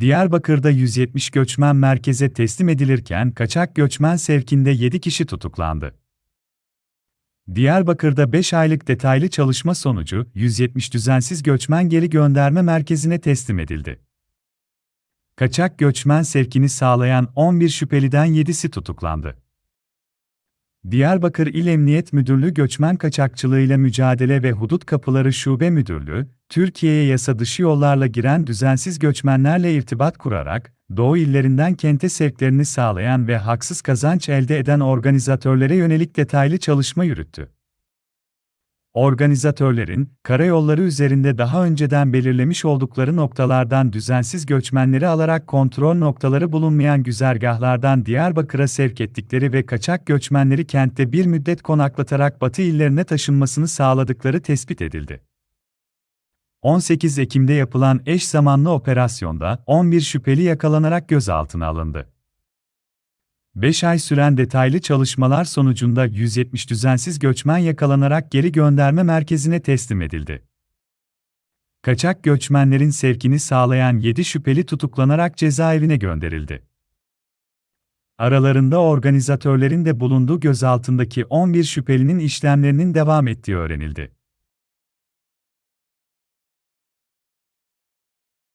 Diyarbakır'da 170 göçmen merkeze teslim edilirken kaçak göçmen sevkinde 7 kişi tutuklandı. Diyarbakır'da 5 aylık detaylı çalışma sonucu 170 düzensiz göçmen geri gönderme merkezine teslim edildi. Kaçak göçmen sevkini sağlayan 11 şüpheliden 7'si tutuklandı. Diyarbakır İl Emniyet Müdürlüğü Göçmen Kaçakçılığıyla Mücadele ve Hudut Kapıları Şube Müdürlüğü, Türkiye'ye yasa dışı yollarla giren düzensiz göçmenlerle irtibat kurarak, Doğu illerinden kente sevklerini sağlayan ve haksız kazanç elde eden organizatörlere yönelik detaylı çalışma yürüttü. Organizatörlerin, karayolları üzerinde daha önceden belirlemiş oldukları noktalardan düzensiz göçmenleri alarak kontrol noktaları bulunmayan güzergahlardan Diyarbakır'a sevk ettikleri ve kaçak göçmenleri kentte bir müddet konaklatarak batı illerine taşınmasını sağladıkları tespit edildi. 18 Ekim'de yapılan eş zamanlı operasyonda 11 şüpheli yakalanarak gözaltına alındı. 5 ay süren detaylı çalışmalar sonucunda 170 düzensiz göçmen yakalanarak geri gönderme merkezine teslim edildi. Kaçak göçmenlerin sevkini sağlayan 7 şüpheli tutuklanarak cezaevine gönderildi. Aralarında organizatörlerin de bulunduğu gözaltındaki 11 şüphelinin işlemlerinin devam ettiği öğrenildi.